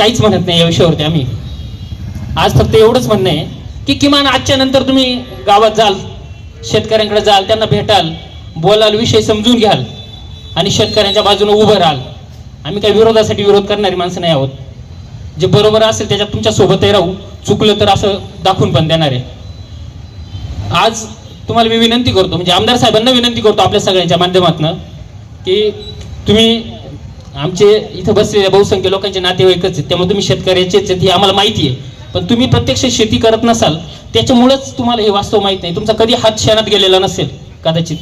काहीच म्हणत नाही या विषयावरती आम्ही. आज फक्त एवढंच म्हणणं आहे की किमान आजच्या नंतर तुम्ही गावात जाल शेतकऱ्यांकडे जाल त्यांना भेटाल बोलाल विषय समजून घ्याल आणि शेतकऱ्यांच्या बाजूने उभं राहाल. आम्ही काही विरोधासाठी विरोध करणारी माणसं नाही आहोत. जे बरोबर असेल त्याच्यात तुमच्या सोबतही राहू. चुकलं तर असं दाखवून पण देणार आहे. आज तुम्हाला मी विनंती करतो म्हणजे आमदार साहेबांना विनंती करतो आपल्या सगळ्यांच्या माध्यमातून की तुम्ही आमचे इथं बसलेल्या बहुसंख्य लोकांचे नातेवाईकच आहेत. त्यामुळे तुम्ही शेतकऱ्याचेच आहेत हे आम्हाला माहिती आहे. पण तुम्ही प्रत्यक्ष शेती करत नसाल त्याच्यामुळंच तुम्हाला हे वास्तव माहीत नाही. तुमचा कधी हात शेणात गेलेला नसेल कदाचित.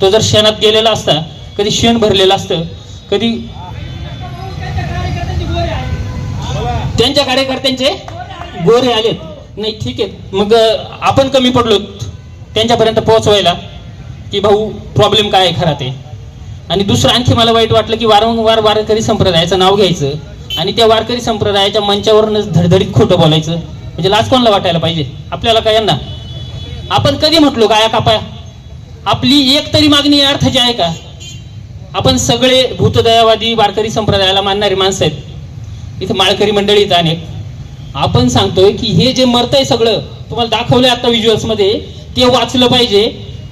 तो जर शेणात गेलेला असता कधी शेण भरलेलं असतं कधी त्यांच्या कार्यकर्त्यांचे गोरे आलेत. नाही ठीक आहे. मग आपण कमी पडलो त्यांच्यापर्यंत पोहोचवायला की भाऊ प्रॉब्लेम काय आहे? खरा ते. आणि दुसरं आणखी मला वाईट वाटलं की वारंवार वारकरी संप्रदायाचं नाव घ्यायचं आणि त्या वारकरी संप्रदायाच्या मंचावरूनच धडधडीत खोटं बोलायचं. म्हणजे लाज कोणाला वाटायला पाहिजे? आपल्याला काय यांना? आपण कधी म्हटलो गाया कापाया? आपली एक तरी मागणी या अर्थाची आहे का? आपण सगळे भूतदयावादी वारकरी संप्रदायाला मानणारी माणसं आहेत. इथं माळकरी मंडळी अनेक. आपण सांगतोय की हे जे मरतंय सगळं तुम्हाला दाखवलंय आता व्हिज्युअल्समध्ये ते वाचलं पाहिजे.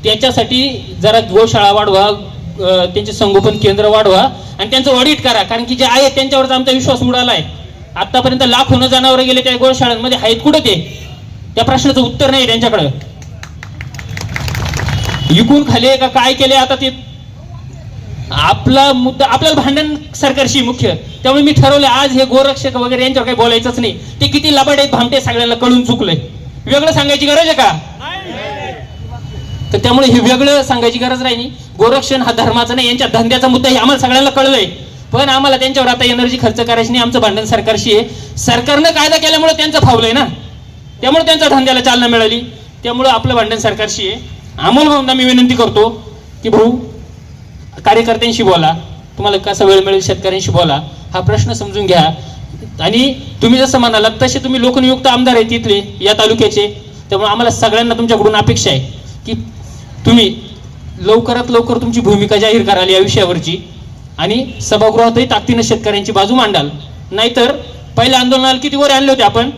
त्याच्यासाठी जरा गोशाळा वाढवा त्यांचे संगोपन केंद्र वाढवा आणि त्यांचं ऑडिट करा. कारण की जे आहे त्यांच्यावरचा आमचा विश्वास उडालाय. आतापर्यंत लाखोनं जनावर गेले त्या गोशाळांमध्ये आहेत कुठं ते? त्या प्रश्नाचं उत्तर नाही त्यांच्याकडं. विकून खाले का? काय केले आता ते? आपला मुद्दा आपल्याला भांडण सरकारशी मुख्य. त्यामुळे मी ठरवलं आज हे गोरक्षक वगैरे यांच्यावर काही बोलायचंच नाही. ते किती लबाड आहेत भामटे सगळ्यांना कळून चुकलंय. वेगळं सांगायची गरज आहे का? तर त्यामुळे हे वेगळं सांगायची गरज राहिली. गोरक्षण हा धर्माचा नाही यांच्या धंद्याचा मुद्दा हे आम्हाला सगळ्यांना कळलंय. पण आम्हाला त्यांच्यावर आता एनर्जी खर्च करायची नाही आमचं भांडण सरकारशी आहे. सरकारनं कायदा केल्यामुळे त्यांचं फावलंय ना. त्यामुळे त्यांच्या धंद्याला चालना मिळाली. त्यामुळे आपलं भांडण सरकारशी आहे. अमोल भाऊंना मी विनंती करतो की भाऊ कार्यकर्त्यांशी बोला. तुम्हाला कसा वेळ मिळेल शेतकऱ्यांशी बोला. हा प्रश्न समजून घ्या. आणि तुम्ही जसं म्हणालात तसे तुम्ही लोकनियुक्त आमदार आहे तिथले या तालुक्याचे. त्यामुळे आम्हाला सगळ्यांना तुमच्याकडून अपेक्षा आहे की तुम्ही लवकरात लवकर तुमची भूमिका जाहीर कराल या विषयावरची आणि सभागृहातही ताकदीनं शेतकऱ्यांची बाजू मांडाल. नाहीतर पहिल्या आंदोलनाला किती वर आणले होते आपण?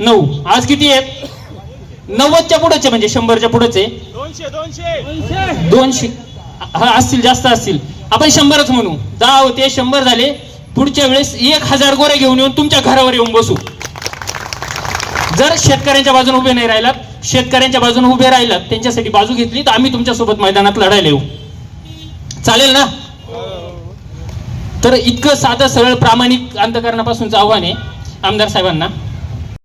नऊ. आज किती आहेत? नव्वदच्या पुढेच म्हणजे शंभरच्या पुढेच. आहे दोनशे दोनशे. दोनशे. हा असतील जास्त असतील. आपण शंभरच म्हणू. दहा होते शंभर झाले. पुढच्या वेळेस एक हजार गोरे घेऊन येऊन तुमच्या घरावर येऊन बसू. जर शेतकऱ्यांच्या बाजूने उभे नाही राहिलात शेतकऱ्यांच्या बाजूने उभे राहिलात त्यांच्यासाठी बाजू घेतली तर आम्ही तुमच्यासोबत मैदानात लढायला येऊ. चालेल ना? तर इतकं साधं सरळ प्रामाणिक अंतकरणापासूनचं आव्हान आहे आमदार साहेबांना.